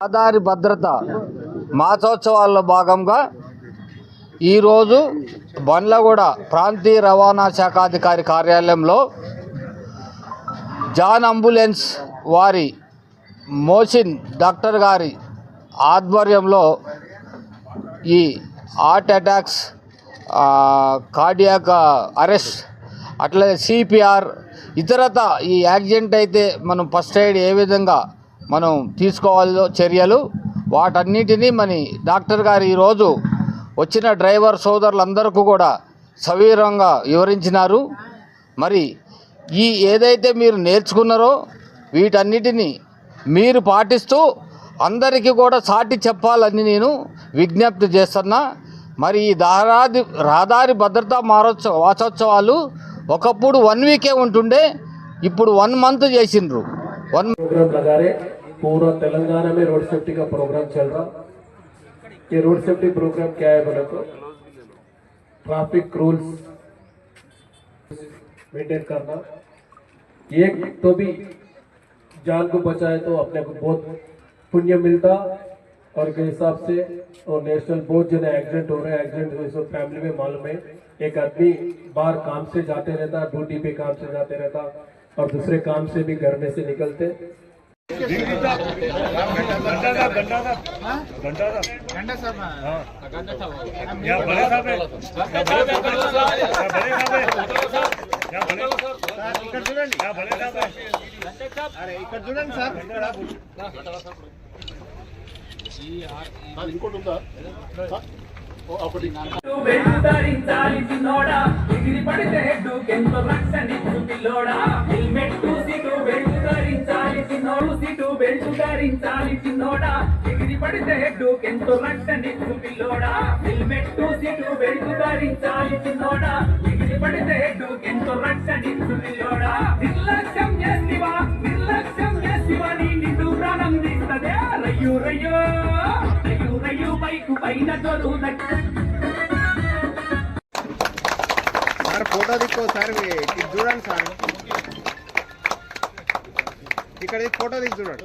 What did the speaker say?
రహదారి భద్రత మాసోత్సవాల్లో భాగంగా ఈరోజు బండ్లగూడ ప్రాంతీయ రవాణా శాఖాధికారి కార్యాలయంలో జాన్ అంబులెన్స్ వారి మోసిన్ డాక్టర్ గారి ఆధ్వర్యంలో ఈ హార్ట్ అటాక్స్ కార్డియాక్ అరెస్ట్ అట్లనే సిపిఆర్ ఇతరత ఈ యాక్సిడెంట్ అయితే మనం ఫస్ట్ ఎయిడ్ ఏ విధంగా మనం తీసుకోవాలో చర్యలు వాటన్నిటినీ మన డాక్టర్ గారు ఈరోజు వచ్చిన డ్రైవర్ సోదరులందరికీ కూడా సవీరంగా వివరించినారు. మరి ఈ ఏదైతే మీరు నేర్చుకున్నారో వీటన్నిటినీ మీరు పాటిస్తూ అందరికీ కూడా సాటి చెప్పాలని నేను విజ్ఞప్తి చేస్తున్నా. మరి ఈ దారాది రహదారి భద్రతా మారోత్సవ వాసోత్సవాలు ఒకప్పుడు వన్ వీకే ఉంటుండే ఇప్పుడు వన్ మంత్ చేసిండ్రు. వన్ पूरा तेलंगाना में रोड सेफ्टी का प्रोग्राम चल रहा। ये रोड सेफ्टी प्रोग्राम क्या है बोले तो? ट्रैफ़िक रूल्स मेंटेन करना। एक तो भी जान को बचाए तो अपने को बहुत पुण्य मिलता और के हिसाब से और नेशनल बहुत जने एक्सीडेंट हो रहे हैं। एक्सीडेंट हुए फैमिली में मालूम है। एक आदमी बाहर काम से जाते रहता ड्यूटी पे काम से जाते रहता और दूसरे काम से भी घर में से निकलते। వెళ్ళు ధరించాలి చిన్నోడా ఎగిరి పడితే హెడ్డుకెంతో రక్షణిచ్చు పిల్లోడా హెల్మెట్ సీటు బెల్ట్ ధరించాలి చిన్నోడు సీటు బెల్ట్ ధరించాలి చిన్నోడా. ఎగిరి పడితే హెడ్డుకెంతో రక్షణిచ్చు పిల్లోడా. హెల్మెట్ సీటు బెల్ట్ ధరించాలి చిన్నోడా. ఎగిరి పడితే హెడ్డుకెంతో రక్షణిచ్చు పిల్లోడా. నిర్లక్ష్యం చేసివా నిర్లక్ష్యం చేసివా నీ నిండు ప్రాణం తీస్తదే. రయ్యు రయ్యో రయ్యు రయ్యు బైకు పైన చదువు సార్ ఫోటో దిక్కో సార్ చూడండి సార్. ఇక్కడ ఇది ఫోటో దిక్కు చూడండి